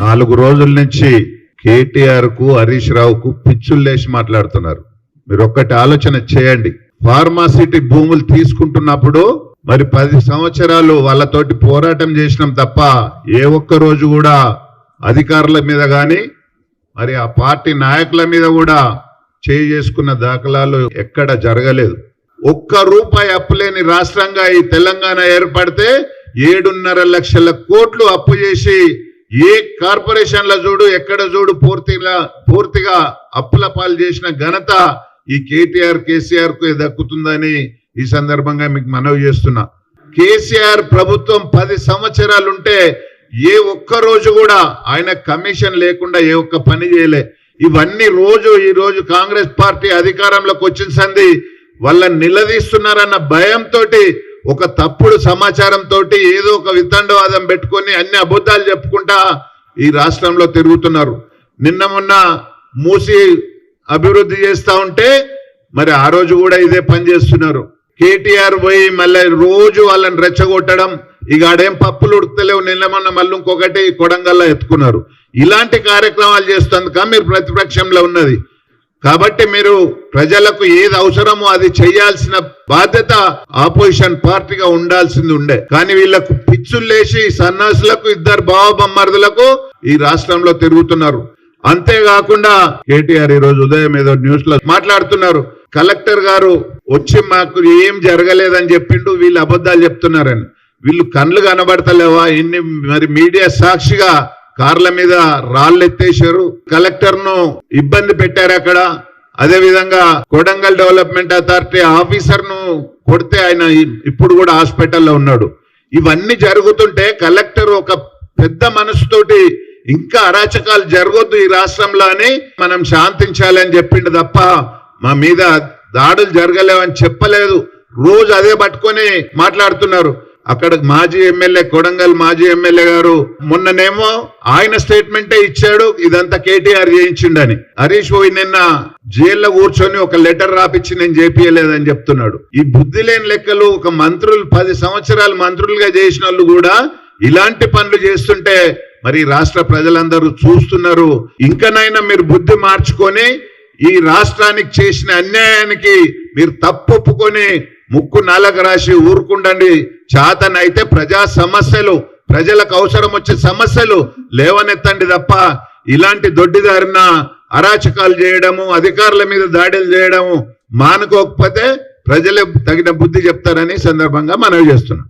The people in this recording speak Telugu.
నాలుగు రోజుల నుంచి కేటీఆర్కు హరీష్ రావుకు పిచ్చులు లేచి మాట్లాడుతున్నారు. మీరు ఒక్కటి ఆలోచన చేయండి. ఫార్మాసిటీ భూములు తీసుకుంటున్నప్పుడు మరి పది సంవత్సరాలు వాళ్ళతోటి పోరాటం చేసినాం తప్ప ఏ ఒక్క రోజు కూడా అధికారుల మీద కానీ మరి ఆ పార్టీ నాయకుల మీద కూడా చేయి చేసుకున్న దాఖలాలు ఎక్కడ జరగలేదు. ఒక్క రూపాయి అప్పులేని రాష్ట్రంగా ఈ తెలంగాణ ఏర్పడితే ఏడున్నర లక్షల కోట్లు అప్పు చేసి ఏ కార్పొరేషన్ల చూడు ఎక్కడ చూడు పూర్తిగా పూర్తిగా అప్పుల పాలు చేసిన ఘనత ఈ కేటీఆర్ కేసీఆర్కు దక్కుతుందని ఈ సందర్భంగా మీకు మనవి చేస్తున్నా. కేసీఆర్ ప్రభుత్వం పది సంవత్సరాలుంటే ఏ ఒక్క రోజు కూడా ఆయన కమిషన్ లేకుండా ఏ ఒక్క పని చేయలే. ఇవన్నీ రోజు ఈ రోజు కాంగ్రెస్ పార్టీ అధికారంలోకి వచ్చిన సంది వాళ్ళని నిలదీస్తున్నారన్న భయంతో ఒక తప్పుడు సమాచారంతో ఏదో ఒక వితండవాదం పెట్టుకొని అన్ని అబద్ధాలు చెప్పుకుంటా ఈ రాష్ట్రంలో తిరుగుతున్నారు. నిన్న మొన్న మూసి అభివృద్ధి చేస్తా ఉంటే మరి ఆ రోజు కూడా ఇదే పని చేస్తున్నారు. కేటీఆర్ పోయి మళ్ళీ రోజు వాళ్ళని రెచ్చగొట్టడం ఇక ఆడేం పప్పులు ఉడతలేవు నిన్న మొన్న మళ్ళీ ఇంకొకటి కొడంగల్లా ఎత్తుకున్నారు. ఇలాంటి కార్యక్రమాలు చేస్తుందిక మీరు ప్రతిపక్షంలో ఉన్నది. కాబట్టి మీరు ప్రజలకు ఏది అవసరమో అది చేయాల్సిన బాధ్యత ఆపోజిషన్ పార్టీగా ఉండాల్సింది ఉండే. కానీ వీళ్ళకు పిచ్చులు లేచి సన్నాసులకు ఇద్దరు బావబొమ్మరుదులకు ఈ రాష్ట్రంలో తిరుగుతున్నారు. అంతేకాకుండా కేటీఆర్ ఈ రోజు ఉదయం ఏదో న్యూస్లో మాట్లాడుతున్నారు. కలెక్టర్ గారు వచ్చి మాకు ఏం జరగలేదని చెప్పిండు వీళ్ళు అబద్ధాలు చెప్తున్నారని. వీళ్ళు కళ్ళు కనబడతలేవా? ఇన్ని మరి మీడియా సాక్షిగా కార్ల మీద రాళ్ళెత్తేశారు. కలెక్టర్ను ఇబ్బంది పెట్టారు అక్కడ. అదే విధంగా కొడంగల్ డెవలప్మెంట్ అథారిటీ ఆఫీసర్ను కొడితే ఆయన ఇప్పుడు కూడా హాస్పిటల్లో ఉన్నాడు. ఇవన్నీ జరుగుతుంటే కలెక్టర్ ఒక పెద్ద మనసుతోటి ఇంకా అరాచకాలు జరగొద్దు ఈ రాష్ట్రంలో అని మనం శాంతించాలని చెప్పిండు తప్ప మా మీద దాడులు జరగలేవని చెప్పలేదు. రోజు అదే పట్టుకొని మాట్లాడుతున్నారు. అక్కడ మాజీ ఎమ్మెల్యే కొడంగల్ మాజీ ఎమ్మెల్యే గారు మొన్ననేమో ఆయన స్టేట్మెంటే ఇచ్చాడు ఇదంతా కేటీఆర్ చేయించిండని. హరీష్ పోయి నిన్న జైల్లో కూర్చొని ఒక లెటర్ రాపిచ్చి నేను చేపియలేదని చెప్తున్నాడు. ఈ బుద్ధి లేని లెక్కలు ఒక మంత్రులు పది సంవత్సరాలు మంత్రులుగా చేసిన వాళ్ళు కూడా ఇలాంటి పనులు చేస్తుంటే మరి రాష్ట్ర ప్రజలందరూ చూస్తున్నారు. ఇంకనైనా మీరు బుద్ధి మార్చుకొని ఈ రాష్ట్రానికి చేసిన అన్యాయానికి మీరు తప్పు ఒప్పుకొని ముక్కు నాలుగు రాసి ఊరుకుండండి. చేతనైతే ప్రజా సమస్యలు ప్రజలకు అవసరం వచ్చే సమస్యలు లేవనెత్తండి తప్ప ఇలాంటి దొడ్డిదారిన అరాచకాలు చేయడము అధికారుల మీద దాడులు చేయడము మానుకోకపోతే ప్రజలు తగిన బుద్ధి చెప్తారని సందర్భంగా మనవి చేస్తున్నాం.